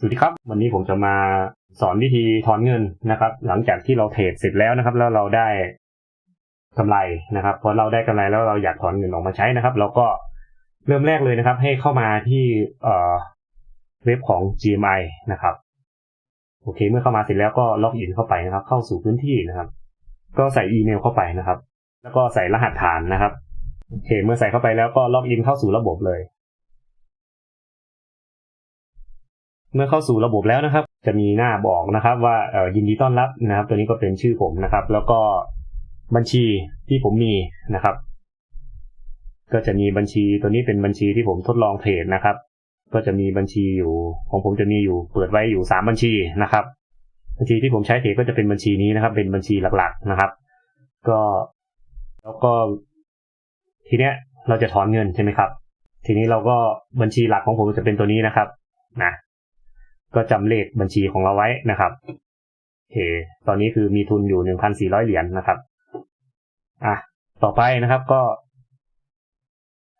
สวัสดีครับ วันนี้ผมจะมาสอนวิธีถอนเงินนะครับ หลังจากที่เราเทรดเสร็จแล้วนะครับ แล้วเราได้กำไรนะครับพอเราได้กำไรแล้วเราอยากถอนเงินออกมาใช้นะครับ เราก็เริ่มแรกเลยนะครับ ให้เข้ามาที่เอ่อเว็บของ GMI นะครับโอเค เมื่อเข้ามาเสร็จแล้วก็ล็อกอินเข้าไปนะครับ เข้าสู่พื้นที่นะครับ ก็ใส่อีเมลเข้าไปนะครับ แล้วก็ใส่รหัสฐานนะครับโอเค เมื่อใส่เข้าไปแล้วก็ล็อกอินเข้าสู่ระบบเลย เมื่อเข้าสู่ระบบแล้วนะครับ จะมีหน้าบอกนะครับ ว่าเอ่อยินดีต้อนรับนะครับ ตัวนี้ก็เป็นชื่อผมนะครับ แล้วก็บัญชีที่ผมมีนะครับ ก็จะมีบัญชีตัวนี้เป็นบัญชีที่ผมทดลองเทรดนะครับ ก็จะมีบัญชีอยู่ของผมจะมีอยู่เปิดไว้อยู่สามบัญชีนะครับ บัญชีที่ผมใช้เทรดก็จะเป็นบัญชีนี้นะครับ เป็นบัญชีหลักๆนะครับ ก็แล้วก็ทีเนี้ยเราจะถอนเงินใช่ไหมครับ ทีนี้เราก็บัญชีหลักของผมจะเป็นตัวนี้นะครับนะ ก็จำเลขบัญชีของเราไว้นะครับโอเคตอนนี้คือมีทุนอยู่หนึ่งพันสี่ร้อยเหรียญนะครับ อะ ต่อไปนะครับก็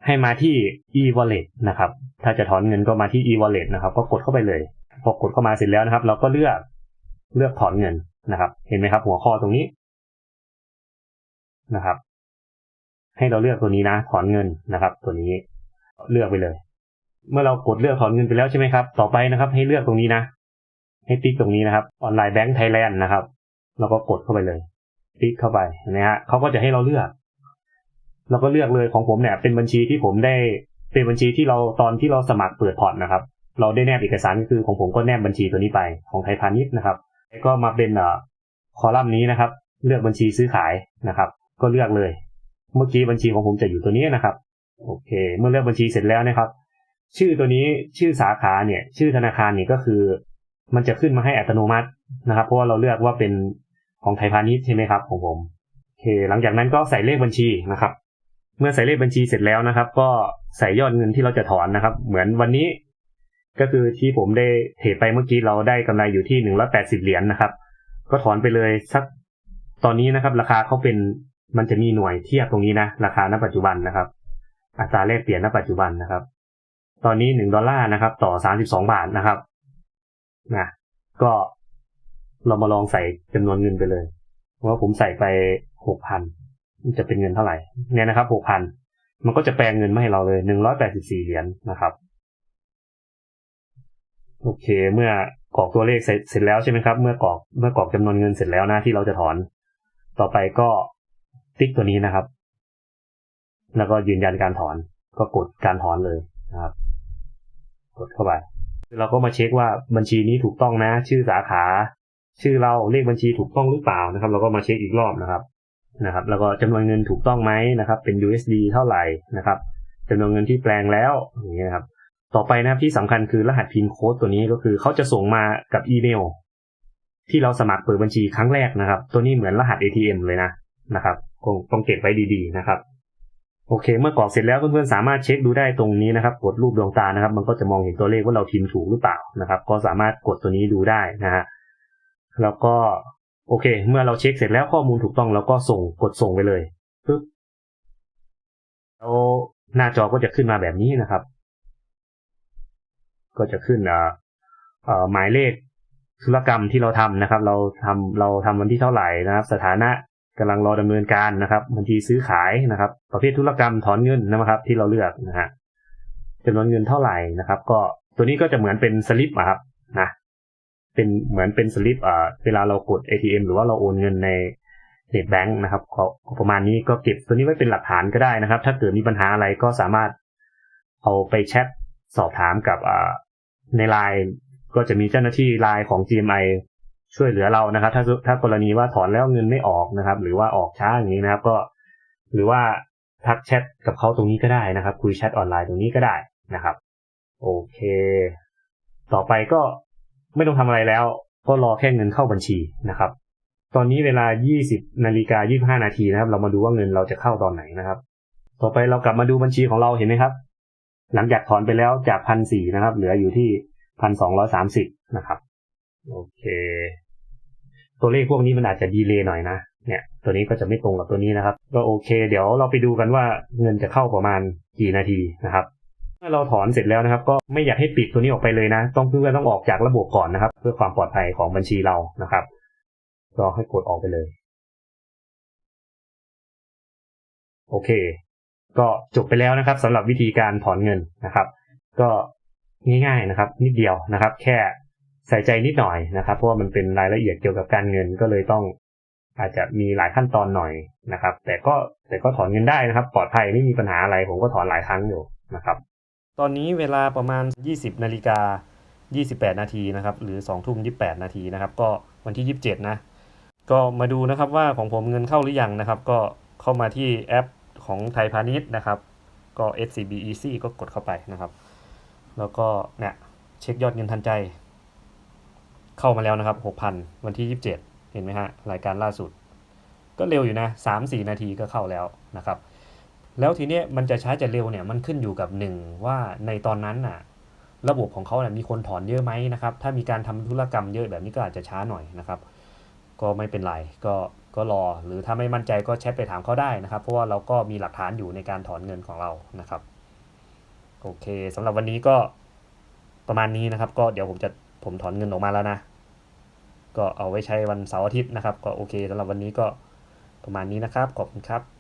ให้มาที่ e-wallet นะครับ ถ้าจะถอนเงินก็มาที่ e-wallet นะครับ ก็กดเข้าไปเลย พอกดเข้ามาเสร็จแล้วนะครับ เราก็เลือกเลือกถอนเงินนะครับ เห็นไหมครับ หัวข้อตรงนี้นะครับ ให้เราเลือกตัวนี้นะ ถอนเงินนะครับ ตัวนี้เลือกไปเลย เมื่อเรากดเลือกถอนเงินไปแล้วใช่ไหมครับ ต่อไปนะครับ ให้เลือกตรงนี้นะ ให้ติ๊กตรงนี้นะครับ ออนไลน์แบงก์ไทยแลนด์นะครับ เราก็กดเข้าไปเลย ติ๊กเข้าไปนะฮะเขาก็จะให้เราเลือก เราก็เลือกเลยของผมเนี่ย เป็นบัญชีที่ผมได้ เป็นบัญชีที่เราตอนที่เราสมัครเปิดพอร์ตนะครับ เราได้แนบเอกสารก็คือของผมก็แนบบัญชีตัวนี้ไป ของไทยพาณิชย์นะครับ แล้วก็มาเป็นอ่อคอลัมน์นี้นะครับ เลือกบัญชีซื้อขายนะครับ ก็เลือกเลย เมื่อกี้บัญชีของผมจะอยู่ตัวนี้นะครับ โอเค เมื่อเลือกบัญชีเสร็จแล้วนะครับ ชื่อตัวนี้ชื่อสาขาเนี่ย ชื่อธนาคารเนี่ยก็คือ มันจะขึ้นมาให้อัตโนมัตินะครับ เพราะว่าเราเลือกว่าเป็นของไทยพาณิชย์ใช่ไหมครับของผมโอเค หลังจากนั้นก็ใส่เลขบัญชีนะครับ เมื่อใส่เลขบัญชีเสร็จแล้วนะครับ ก็ใส่ยอดเงินที่เราจะถอนนะครับ เหมือนวันนี้ ก็คือที่ผมได้เทรดไปเมื่อกี้เราได้กำไรอยู่ที่หนึ่งร้อยแปดสิบเหรียญนะครับ ก็ถอนไปเลยสักตอนนี้นะครับ ราคาเขาเป็นมันจะมีหน่วยเทียบตรงนี้นะ ราคาณปัจจุบันนะครับ อัตราแลกเปลี่ยนณปัจจุบันนะครับ ตอนนี้หนึ่งดอลลาร์นะครับ ต่อสามสิบสองบาทนะครับนะก็เรามาลองใส่จำนวนเงินไปเลยว่าผมใส่ไปหกพันจะเป็นเงินเท่าไหร่เนี่ยนะครับหกพันมันก็จะแปลงเงินมาให้เราเลยหนึ่งร้อยแปดสิบสี่เหรียญนะครับ โอเค เมื่อกรอกตัวเลขเสร็จเสร็จแล้วใช่ไหมครับ เมื่อกรอกเมื่อกรอกจำนวนเงินเสร็จแล้วนะที่เราจะถอน ต่อไปก็ติ๊กตัวนี้นะครับ แล้วก็ยืนยันการถอนก็กดการถอนเลยนะครับ กดเข้าไปเราก็มาเช็คว่าบัญชีนี้ถูกต้องนะ ชื่อสาขา ชื่อเราเลขบัญชีถูกต้องหรือเปล่านะครับ เราก็มาเช็คอีกรอบนะครับนะครับ แล้วก็จำนวนเงินถูกต้องไหมนะครับ เป็น USD เท่าไหร่นะครับจำนวนเงินที่แปลงแล้วอย่างเงี้ยครับ ต่อไปนะครับที่สำคัญคือรหัสพินโค้ดตัวนี้ก็คือเขาจะส่งมากับอีเมล ที่เราสมัครเปิดบัญชีครั้งแรกนะครับ ตัวนี้เหมือนรหัส ATM เลยนะนะครับต้องเก็บไว้ดีๆนะครับ โอเค เมื่อกรอกเสร็จแล้วเพื่อนๆสามารถเช็คดูได้ตรงนี้นะครับ กดรูปดวงตานะครับ มันก็จะมองเห็นตัวเลขว่าเราพิมพ์ถูกหรือเปล่านะครับ ก็สามารถกดตัวนี้ดูได้นะฮะแล้วก็โอเค เมื่อเราเช็คเสร็จแล้วข้อมูลถูกต้องเราก็ส่งกดส่งไปเลยปึ๊บแล้วหน้าจอก็จะขึ้นมาแบบนี้นะครับ ก็จะขึ้นเอ่อเอ่อหมายเลขธุรกรรมที่เราทำนะครับ เราทำเราทำวันที่เท่าไหร่นะครับ สถานะ กำลังรอดำเนินการนะครับบัญชีซื้อขายนะครับ ประเภทธุรกรรมถอนเงินนะครับ ที่เราเลือกนะฮะจำนวนเงินเท่าไหร่นะครับ ก็ตัวนี้ก็จะเหมือนเป็นสลิปอะครับนะเป็นเหมือนเป็นสลิปอ่าเวลาเรากด ATM หรือว่าเราโอนเงินในเน็ตแบงค์นะครับก็ประมาณนี้ก็เก็บตัวนี้ไว้เป็นหลักฐานก็ได้นะครับ ถ้าเกิดมีปัญหาอะไรก็สามารถเอาไปแชทสอบถามกับอ่าในไลน์ก็จะมีเจ้าหน้าที่ไลน์ของ GMI ช่วยเหลือเรานะครับ ถ้าถ้ากรณีว่าถอนแล้วเงินไม่ออกนะครับ หรือว่าออกช้าอย่างนี้นะครับ ก็ หรือว่าทักแชทกับเขาตรงนี้ก็ได้นะครับ คุยแชทออนไลน์ตรงนี้ก็ได้นะครับ โอเค ต่อไปก็ไม่ต้องทำอะไรแล้ว ก็รอแค่เงินเข้าบัญชีนะครับ ตอนนี้เวลา 20นาฬิกา25 นาทีนะครับ เรามาดูว่าเงินเราจะเข้าตอนไหนนะครับ ต่อไปเรากลับมาดูบัญชีของเราเห็นไหมครับ หลังจากถอนไปแล้วจากพันสี่นะครับ เหลืออยู่ที่พันสองร้อยสามสิบนะครับ โอเค ตัวเลขพวกนี้มันอาจจะดีเลย์หน่อยนะ เนี่ย ตัวนี้ก็จะไม่ตรงกับตัวนี้นะครับ ก็โอเค เดี๋ยวเราไปดูกันว่าเงินจะเข้าประมาณกี่นาทีนะครับเมื่อเราถอนเสร็จแล้วนะครับ ก็ไม่อยากให้ปิดตัวนี้ออกไปเลยนะ ต้องเพื่อต้องออกจากระบบก่อนนะครับ เพื่อความปลอดภัยของบัญชีเรานะครับก็ให้กดออกไปเลย โอเค ก็จบไปแล้วนะครับสำหรับวิธีการถอนเงินนะครับ ก็ง่ายๆนะครับ นิดเดียวนะครับ แค่ ใส่ใจนิดหน่อยนะครับ เพราะว่ามันเป็นรายละเอียดเกี่ยวกับการเงินก็เลยต้อง อาจจะมีหลายขั้นตอนหน่อยนะครับ แต่ก็แต่ก็ถอนเงินได้นะครับ ปลอดภัยไม่มีปัญหาอะไรผมก็ถอนหลายครั้งอยู่นะครับ ตอนนี้เวลาประมาณ 20นาฬิกา28 นาทีนะครับ หรือ2ทุ่ม28 นาทีนะครับ ก็วันที่ 27 นะ ก็มาดูนะครับว่าของผมเงินเข้าหรือยังนะครับ ก็เข้ามาที่แอปของไทยพาณิชย์นะครับ ก็ SCB Easy ก็กดเข้าไปนะครับ แล้วก็เนี่ยเช็คยอดเงินทันใจ เข้ามาแล้วนะครับ 6,000 วันที่ 27 เห็นไหมฮะ รายการล่าสุด ก็เร็วอยู่นะ3-4 นาทีก็เข้าแล้วนะครับ แล้วทีเนี้ยมันจะช้าจะเร็วเนี่ยมันขึ้นอยู่กับหนึ่งว่าในตอนนั้นน่ะระบบของเขาเนี่ยมีคนถอนเยอะไหมนะครับ ถ้ามีการทำธุรกรรมเยอะแบบนี้ก็อาจจะช้าหน่อยนะครับ ก็ไม่เป็นไร ก็ก็รอ หรือถ้าไม่มั่นใจก็แชทไปถามเขาได้นะครับ เพราะว่าเราก็มีหลักฐานอยู่ในการถอนเงินของเรานะครับ โอเคสำหรับวันนี้ก็ประมาณนี้นะครับ ก็เดี๋ยวผมจะผมถอนเงินออกมาแล้วนะ ก็เอาไว้ใช้วันเสาร์อาทิตย์นะครับ ก็โอเคสำหรับวันนี้ก็ประมาณนี้นะครับ ขอบคุณครับ